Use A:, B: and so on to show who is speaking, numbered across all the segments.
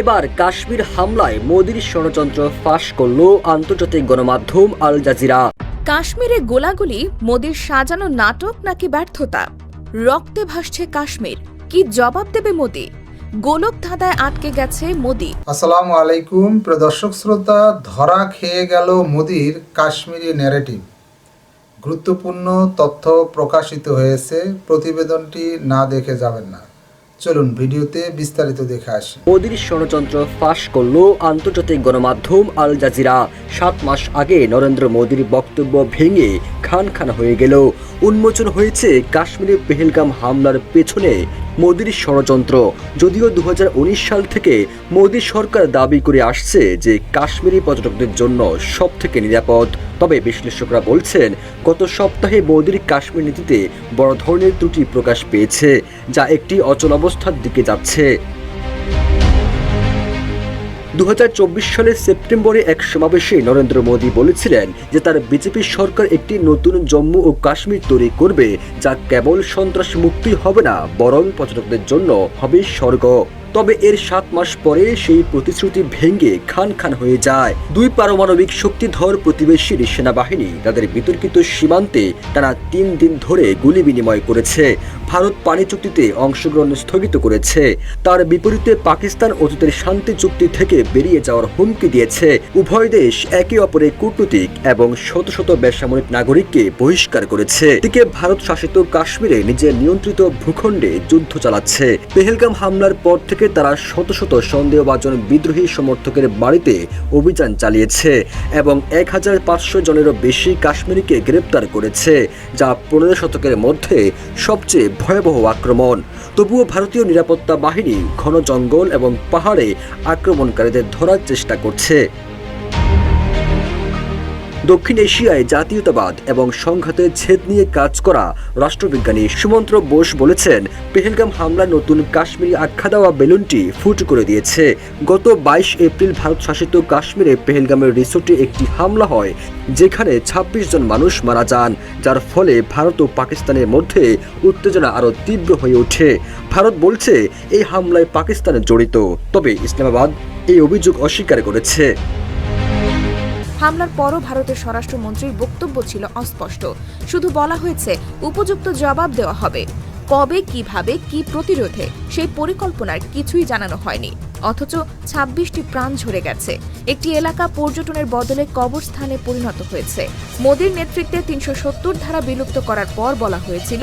A: এবার কাশ্মীর হামলায় মোদির ষড়যন্ত্র ফাঁস করল আন্তর্জাতিক গণমাধ্যম আল জাজিরা।
B: কাশ্মীরে গোলাগুলি মোদির সাজানো নাটক নাকি ব্যর্থতা? রক্তে ভাসছে কাশ্মীর। কি জবাব দেবে মোদি? গোলক ধাঁধায় আটকে গেছে মোদি।
C: আসসালামু আলাইকুম প্রিয় দর্শক শ্রোতা ধরা খেয়ে গেল মোদির কাশ্মীরি ন্যারেটিভ গুরুত্বপূর্ণ তথ্য প্রকাশিত হয়েছে প্রতিবেদনটি না দেখে যাবেন না। চলুন ভিডিওতে বিস্তারিত দেখে আসি।
A: মোদির ষড়যন্ত্র ফাঁস করল আন্তর্জাতিক গণমাধ্যম আল জাজিরা। সাত মাস আগে নরেন্দ্র মোদির বক্তব্য ভেঙে খান খান হয়ে গেল। উন্মোচন হয়েছে কাশ্মীরে পেহেলগাম হামলার পেছনে। মোদির ষড়যন্ত্র। যদিও দু হাজার উনিশ সাল থেকে মোদি সরকার দাবি করে আসছে যে কাশ্মীরি পর্যটকদের জন্য সব থেকে নিরাপদ। তবে বিশ্লেষকরা বলছেন, গত সপ্তাহে মোদির কাশ্মীর নীতিতে বড় ধরনের ত্রুটি প্রকাশ পেয়েছে, যা একটি অচলাবস্থার দিকে যাচ্ছে। দু হাজার চব্বিশ সালের সেপ্টেম্বরে এক সমাবেশে নরেন্দ্র মোদী বলেছিলেন যে তার বিজেপি সরকার একটি নতুন জম্মু ও কাশ্মীর তৈরি করবে, যা কেবল সন্ত্রাস মুক্তি হবে না, বরং পর্যটকদের জন্য হবে স্বর্গ। তবে এর সাত মাস পরে সেই প্রতিশ্রুতি ভেঙে খান খান হয়ে যায়। দুই পারমাণবিক শক্তিধর প্রতিবেশীর সেনাবাহিনী তাদের বিতর্কিত সীমান্তে টানা তিন দিন ধরে গুলি বিনিময় করেছে। ভারত পানি চুক্তিতে অংশগ্রহণ স্থগিত করেছে। তার বিপরীতে পাকিস্তান অতীতের শান্তি চুক্তি থেকে বেরিয়ে যাওয়ার হুমকি দিয়েছে। উভয় দেশ একে অপরের কূটনৈতিক এবং শত শত বেসামরিক নাগরিককে বহিষ্কার করেছে। এদিকে ভারত শাসিত কাশ্মীরে নিজের নিয়ন্ত্রিত ভূখণ্ডে যুদ্ধ চালাচ্ছে। পেহেলগাম হামলার পর থেকে তারা শত শত সন্দেহভাজন বিদ্রোহী সমর্থকের বাড়িতে অভিযান চালিয়েছে এবং এক হাজার পাঁচশো জনেরও বেশি কাশ্মীরিকে গ্রেপ্তার করেছে, যা পনেরো শতকের মধ্যে সবচেয়ে ভয়াবহ আক্রমণ। তবুও ভারতীয় নিরাপত্তা বাহিনী ঘন জঙ্গল এবং পাহাড়ে আক্রমণকারীদের ধরার চেষ্টা করছে। দক্ষিণ এশিয়ায় জাতীয়তাবাদ এবং সংঘাতের ছেদ নিয়ে কাজ করা রাষ্ট্রবিজ্ঞানী সুমন্ত্র বোস বলেছেন, পেহেলগাম হামলা নতুন কাশ্মীরি আখ্যা দেওয়া বেলুনটি ফুট করে দিয়েছে। গত বাইশ এপ্রিল ভারত শাসিত কাশ্মীরে পেহেলগামের রিসোর্টে একটি হামলা হয়, যেখানে ২৬ জন মানুষ মারা যান, যার ফলে ভারত ও পাকিস্তানের মধ্যে উত্তেজনা আরও তীব্র হয়ে ওঠে। ভারত বলছে, এই হামলায় পাকিস্তান জড়িত, তবে ইসলামাবাদ এই অভিযোগ অস্বীকার করেছে।
B: হামলার পরও ভারতের স্বরাষ্ট্রমন্ত্রীর বক্তব্য ছিল অস্পষ্ট। শুধু বলা হয়েছে, উপযুক্ত জবাব দেওয়া হবে। কবে, কীভাবে, কি প্রতিরোধে, সেই পরিকল্পনার কিছুই জানানো হয়নি। অথচ ছাব্বিশটি প্রাণ ঝরে গেছে। একটি এলাকা পর্যটনের বদলে কবরস্থানে পরিণত হয়েছে। মোদীর নেতৃত্বে তিনশো সত্তর ধারা বিলুপ্ত করার পর বলা হয়েছিল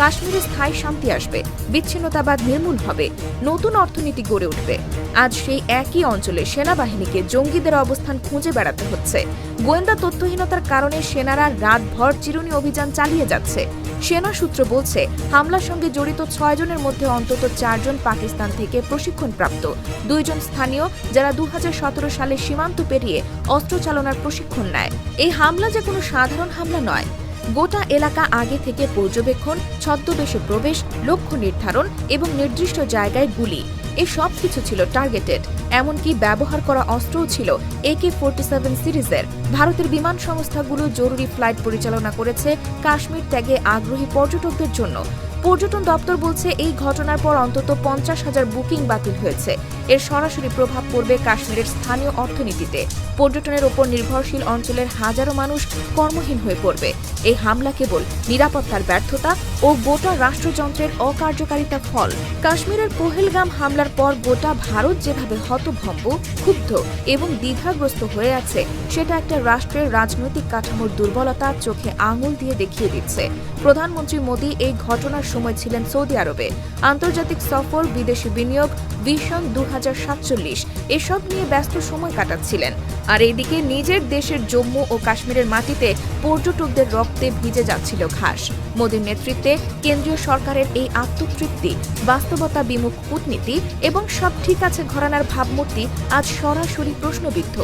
B: কাশ্মীরে স্থায়ী শান্তি আসবে, বিচ্ছিন্নতাবাদ নির্মূল হবে, নতুন অর্থনীতি গড়ে উঠবে। আজ সেই একই অঞ্চলে সেনাবাহিনীকে জঙ্গিদের অবস্থান খুঁজে বেড়াতে হচ্ছে। গোয়েন্দা তথ্যহীনতার কারণে সেনারা রাতভর চিরুনি অভিযান চালিয়ে যাচ্ছে। সেনা সূত্র বলছে, হামলার সঙ্গে জড়িত ছয় জনের মধ্যে অন্তত চারজন পাকিস্তান থেকে প্রশিক্ষণপ্রাপ্ত। দুইজন স্থানীয়, যারা দু হাজার সতেরো সালে সীমান্ত পেরিয়ে অস্ত্র চালনার প্রশিক্ষণ নেয়। এই হামলা যে কোনো সাধারণ হামলা নয়। গোটা এলাকা আগে থেকে পর্যবেক্ষণ, ছদ্মবেশে প্রবেশ, লক্ষ্য নির্ধারণ এবং নির্দিষ্ট জায়গায় গুলি। এ সব কিছু ছিল টার্গেটেড এমনকি ব্যবহার করা অস্ত্রও ছিল একে ফোর্টি সেভেন সিরিজের। ভারতের বিমান সংস্থাগুলো জরুরি ফ্লাইট পরিচালনা করেছে কাশ্মীর ত্যাগে আগ্রহী পর্যটকদের জন্য। পর্যটন দপ্তর বলছে এই ঘটনার পর অন্তত পঞ্চাশ হাজার বুকিং বাতিল হয়েছে। এর সরাসরি প্রভাব পড়বে কাশ্মীরের স্থানীয় অর্থনীতিতে। পর্যটনের ওপর নির্ভরশীল অঞ্চলের হাজারো মানুষ কর্মহীন হয়ে পড়বে। এই হামলা কেবল নিরাপত্তার ব্যর্থতা ও গোটা রাষ্ট্রযন্ত্রের অকার্যকারিতা ফল। কাশ্মীরের পহেলগাম হামলার পর গোটা ভারত যেভাবে হতভম্ব, ক্ষুব্ধ এবং দ্বিধাগ্রস্ত হয়ে আছে, সেটা একটা রাষ্ট্রের রাজনৈতিক কাঠামোর দুর্বলতা চোখে আঙুল দিয়ে দেখিয়ে দিচ্ছে। প্রধানমন্ত্রী মোদী এই ঘটনার সময় ছিলেন সৌদি আরবে। আন্তর্জাতিক সফর, বিদেশি বিনিয়োগ, ভিশন দু এসব নিয়ে ব্যস্ত সময় কাটাচ্ছিলেন। আর এইদিকে নিজের দেশের জম্মু ও কাশ্মীরের মাটিতে পর্যটকদের রক্তে ভিজে যাচ্ছিল ঘাস। মোদীর নেতৃত্বে কেন্দ্রীয় সরকারের এই আত্মতৃপ্তি, বাস্তবতা বিমুখ কূটনীতি এবং সব ঠিক আছে ঘরানার ভাবমূর্তি আজ সরাসরি প্রশ্নবিদ্ধ।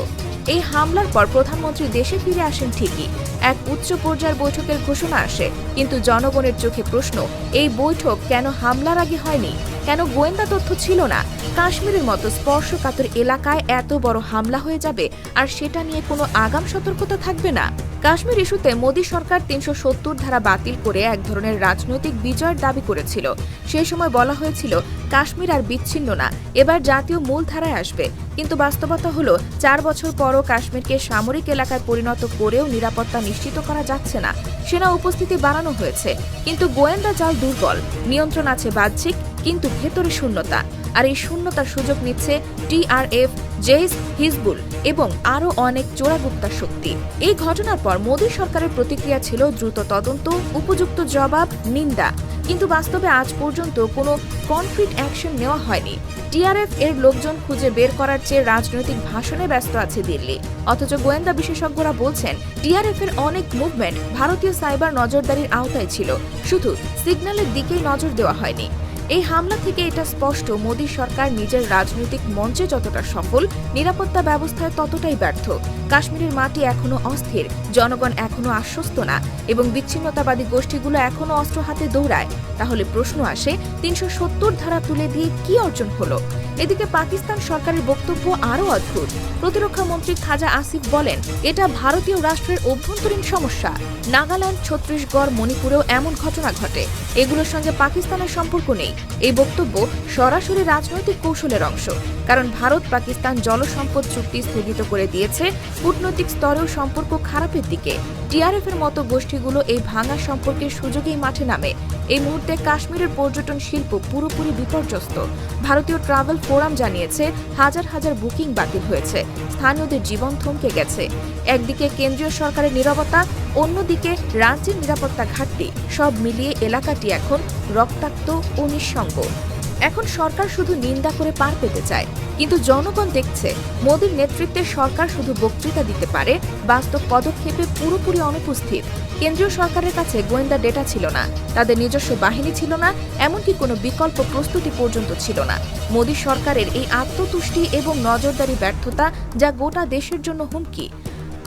B: এই হামলার পর প্রধানমন্ত্রী দেশে ফিরে আসেন ঠিকই। এক উচ্চ পর্যায়ের বৈঠকের ঘোষণা আসে, কিন্তু জনগণের চোখে প্রশ্ন, এই বৈঠক কেন হামলার আগে হয়নি? কেন গোয়েন্দা তথ্য ছিল না? কাশ্মীরের মতো স্পর্শকাতর এলাকায় এত বড় হামলা হয়ে যাবে, আর সেটা নিয়ে কোনো আগাম সতর্কতা থাকবে না? কাশ্মীর ইস্যুতে মোদী সরকার তিনশো সত্তর ধারা বাতিল করে এক ধরনের রাজনৈতিক বিজয়ের দাবি করেছিল। সেই সময় বলা হয়েছিল, কাশ্মীর আর বিচ্ছিন্ন না, এবার জাতীয় মূলধারায় আসবে। কিন্তু বাস্তবতা হলো, চার বছর পরও কাশ্মীরকে সামরিক এলাকায় পরিণত করেও নিরাপত্তা নিশ্চিত করা যাচ্ছে না। সেনা উপস্থিতি বাড়ানো হয়েছে, কিন্তু গোয়েন্দা জাল দুর্বল, নিয়ন্ত্রণ আছে বাহ্যিক, কিন্তু ভেতরে শূন্যতা। আর এই শূন্যতার সুযোগ নিচ্ছে টিআরএফ জেইস হিজবুল। এবং আরও অনেক চোরাগুপ্তা শক্তি। এই ঘটনার পর মোদী সরকারের প্রতিক্রিয়া ছিল দ্রুত তদন্ত, উপযুক্ত জবাব, নিন্দা। কিন্তু বাস্তবে আজ পর্যন্ত কোনো কনক্রিট অ্যাকশন নেওয়া হয়নি। টিআরএফ এর লোকজন খুঁজে বের করার চেয়ে রাজনৈতিক ভাষণে ব্যস্ত আছে দিল্লি। অথচ গোয়েন্দা বিশেষজ্ঞরা বলছেন টিআরএফ এর অনেক মুভমেন্ট ভারতীয় সাইবার নজরদারির আওতায় ছিল। শুধু সিগন্যালের দিকেই নজর দেওয়া হয়নি। এই হামলা থেকে এটা স্পষ্ট, মোদী সরকার নিজের রাজনৈতিক মঞ্চে যতটা সফল, নিরাপত্তা ব্যবস্থায় ততটাই ব্যর্থ। কাশ্মীরের মাটি এখনও অস্থির, জনগণ এখনও আশ্বস্ত না এবং বিচ্ছিন্নতাবাদী গোষ্ঠীগুলো এখনও অস্ত্র হাতে দৌড়ায়। তাহলে প্রশ্ন আসে, তিনশো সত্তর ধারা তুলে দিয়ে কি অর্জন হলো? এদিকে পাকিস্তান সরকারের বক্তব্য আরও অদ্ভুত। প্রতিরক্ষা মন্ত্রী খাজা আসিফ বলেন, এটা ভারতীয় রাষ্ট্রের অভ্যন্তরীণ সমস্যা। নাগাল্যান্ড, ছত্তিশগড়, মণিপুরেও এমন ঘটনা ঘটে। এগুলোর সঙ্গে পাকিস্তানের সম্পর্ক নেই। এই বক্তব্য সরাসরি রাজনৈতিক কৌশলের অংশ। কারণ ভারত পাকিস্তান জলসম্পদ চুক্তি স্থগিত করে দিয়েছে কূটনৈতিক স্তরেও সম্পর্ক খারাপের দিকে। টিআরএফ এর মতো গোষ্ঠীগুলো এই ভাঙা সম্পর্কের সুযোগেই মাঠে নামে। এই মুহূর্তে কাশ্মীরের পর্যটন শিল্প পুরোপুরি বিপর্যস্ত। ভারতীয় ট্রাভেল ফোরাম জানিয়েছে, হাজার হাজার বুকিং বাতিল হয়েছে। স্থানীয়দের জীবন থমকে গেছে। একদিকে কেন্দ্রীয় সরকারের নিরাপত্তা অন্যদিকে রাজ্যের নিরাপত্তা ঘাটতি। সব মিলিয়ে এলাকাটি এখন রক্তাক্ত ও নিঃসঙ্গ। এখন সরকার শুধু নিন্দা করে পার পেতে চায়। কিন্তু জনগণ দেখছে, মোদীর নেতৃত্বে সরকার শুধু বক্তৃতা দিতে পারে, বাস্তব পদক্ষেপে পুরোপুরি অনুপস্থিত। কেন্দ্রীয় সরকারের কাছে গোয়েন্দা ডেটা ছিল না, তাদের নিজস্ব বাহিনী ছিল না, এমনকি কোনো বিকল্প প্রস্তুতি পর্যন্ত ছিল না। মোদী সরকারের এই আত্মতুষ্টি এবং নজরদারি ব্যর্থতা যা গোটা দেশের জন্য হুমকি।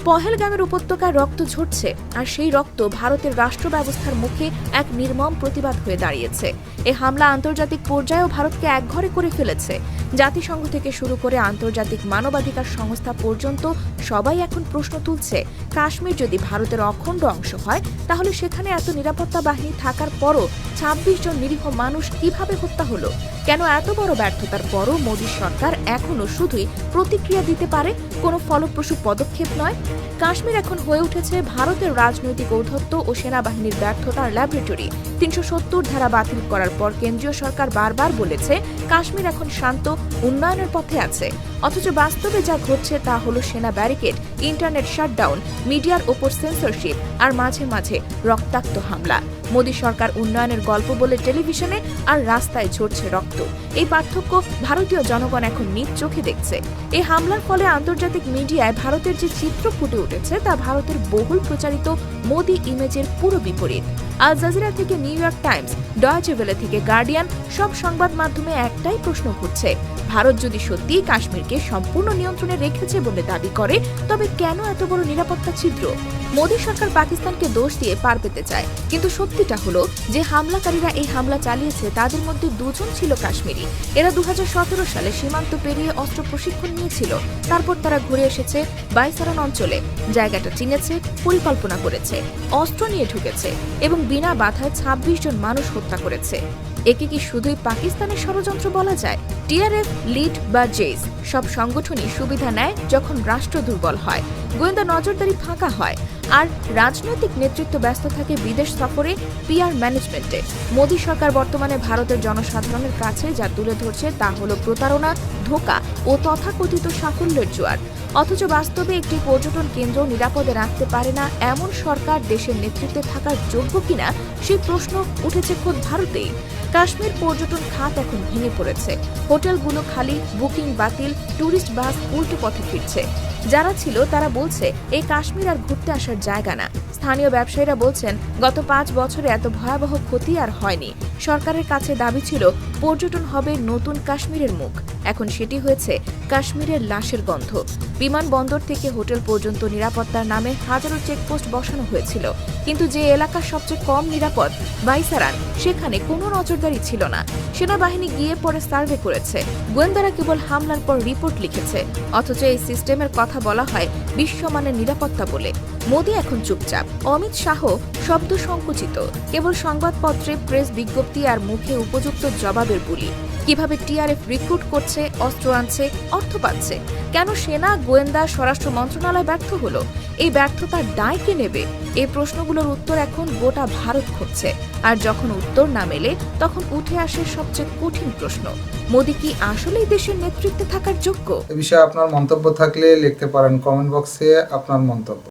B: পহেলগামের উপত্যকায় রক্ত ঝরছে, আর সেই রক্ত ভারতের রাষ্ট্র ব্যবস্থার মুখে এক নির্মম প্রতিবাদ হয়ে দাঁড়িয়েছে। এ হামলা আন্তর্জাতিক পর্যায়েও ভারতকে একঘরে করে ফেলেছে। জাতিসংঘ থেকে শুরু করে আন্তর্জাতিক মানবাধিকার সংস্থা পর্যন্ত সবাই এখন প্রশ্ন তুলছে, কাশ্মীর যদি ভারতের অখণ্ড অংশ হয়, তাহলে সেখানে এত নিরাপত্তা বাহিনী থাকার পরও ছাব্বিশ জন নিরীহ মানুষ কীভাবে হত্যা হলো? কেন এত বড় ব্যর্থতার পরও মোদী সরকার এখনও শুধুই প্রতিক্রিয়া দিতে পারে, কোনো ফলপ্রসূ পদক্ষেপ নয়? কাশ্মীর এখন হয়ে উঠেছে ভারতের রাজনৈতিক ঔদ্ধত্য ও সেনাবাহিনীর ব্যর্থতার ল্যাবরেটরি। তিনশো সত্তর ধারা বাতিল করার পর কেন্দ্রীয় সরকার বারবার বলেছে, কাশ্মীর এখন শান্ত, উন্নয়নের পথে আছে। অথচ বাস্তবে যা ঘটছে তা হল সেনা ব্যারিকেড, ইন্টারনেট শাটডাউন, মিডিয়ার ওপর সেন্সরশিপ আর মাঝে মাঝে রক্তাক্ত হামলা। মোদী সরকার উন্নয়নের গল্প বলে টেলিভিশনে আর রাস্তায় ঝরছে রক্ত। এই পার্থক্য ভারতীয় জনগণ এখন নিজ চোখে দেখছে। এই হামলার ফলে আন্তর্জাতিক মিডিয়ায় ভারতের যে চিত্র ফুটে উঠেছে তা ভারতের বহুল প্রচারিত মোদি ইমেজের পুরো বিপরীত। আল জাজিরা থেকে New York Times, Deutsche Welle থেকে গার্ডিয়ান সব সংবাদ মাধ্যমে একটাই প্রশ্ন ঘুরছে ভারত যদি সত্যিই কাশ্মীরকে সম্পূর্ণ নিয়ন্ত্রণে রেখেছে বলে দাবি করে, তবে কেন এত বড় নিরাপত্তা ছিদ্র? মোদী সরকার পাকিস্তানকে দোষ দিয়ে পার পেতে চায়, কিন্তু সত্যিটা হলো যে হামলাকারীরা এই হামলা চালিয়েছে তাদের মধ্যে দুজন ছিল কাশ্মীরি। এরা দু হাজার সতেরো সালে সীমান্ত পেরিয়ে অস্ত্র প্রশিক্ষণ নিয়েছিল, তারপর তারা ঘুরে এসেছে বাইসারন অঞ্চলে, জায়গাটা চিনেছে, পরিকল্পনা করেছে, অস্ত্র নিয়ে ঢুকেছে এবং বিনা বাধায় ২৬ জন মানুষ হত্যা করেছে। একে কি শুধুই পাকিস্তানের ষড়যন্ত্র বলা যায়? টিআরএফ, লিড বা জেস সব সংগঠনই সুবিধা নেয় যখন রাষ্ট্র দুর্বল হয়। গোয়েন্দা নজরদারি ফাঁকা হয়। আর রাজনৈতিক নেতৃত্ব ব্যস্ত থাকে বিদেশ সফরে পিআর ম্যানেজমেন্টে। মোদী সরকার বর্তমানে ভারতের জনসাধারণের কাছে যা তুলে ধরছে তা হল প্রতারণা, ধোকা ও তথাকথিত সাফল্যের জোয়ার। অথচ বাস্তবে একটি পর্যটন কেন্দ্র নিরাপদে রাখতে পারে না এমন সরকার দেশের নেতৃত্বে থাকার যোগ্য কিনা সেই প্রশ্ন উঠেছে খোদ ভারতেই। কাশ্মীর পর্যটন খাত এখন ভেঙে পড়েছে। হোটেলগুলো খালি, বুকিং বাতিল ট্যুরিস্ট বাস উল্টো পথে ফিরছে। যারা ছিল তারা বলছে, এই কাশ্মীর আর ঘুরতে আসার জায়গা না। স্থানীয় ব্যবসায়ীরা বলছেন, গত পাঁচ বছরে এত ভয়াবহ ক্ষতি আর হয়নি। সরকারের কাছে দাবি ছিল, পর্যটন হবে নতুন কাশ্মীরের মুখ। এখন সেটি হয়েছে কাশ্মীরের লাশের গন্ধ। বিমানবন্দর থেকে হোটেল পর্যন্ত নিরাপত্তার নামে হাজারো চেকপোস্ট বসানো হয়েছিল। কিন্তু যে এলাকা সবচেয়ে কম নিরাপদ বাইসারান সেখানে কোনো নজরদারি ছিল না। সেনাবাহিনী গিয়ে পরে সার্ভে করেছে। গোয়েন্দারা কেবল হামলার পর রিপোর্ট লিখেছে। অথচ এই সিস্টেমের কথা বলা হয় বিশ্বমানের নিরাপত্তা বলে। মোদী এখন চুপচাপ। অমিত শাহ শব্দ সংকুচিত। কেবল সংবাদপত্রে প্রেস বিজ্ঞপ্তি আর মুখে উপযুক্ত জবাবের বুলি। কীভাবে টিআরএফ রিক্রুট করছে, অস্ত্র আনছে, অর্থ পাচ্ছে? কেন সেনা, গোয়েন্দা, স্বরাষ্ট্র মন্ত্রণালয় ব্যর্থ হলো? এই ব্যর্থতার দায় কে নেবে? এই প্রশ্নগুলোর উত্তর এখন গোটা ভারত খুঁজছে। আর যখন উত্তর না মেলে, তখন উঠে আসে সবচেয়ে কঠিন প্রশ্ন। মোদী কি আসলেই দেশের নেতৃত্বে থাকার যোগ্য?
C: এ বিষয়ে আপনার মন্তব্য থাকলে লিখতে পারেন কমেন্ট বক্সে আপনার মন্তব্য।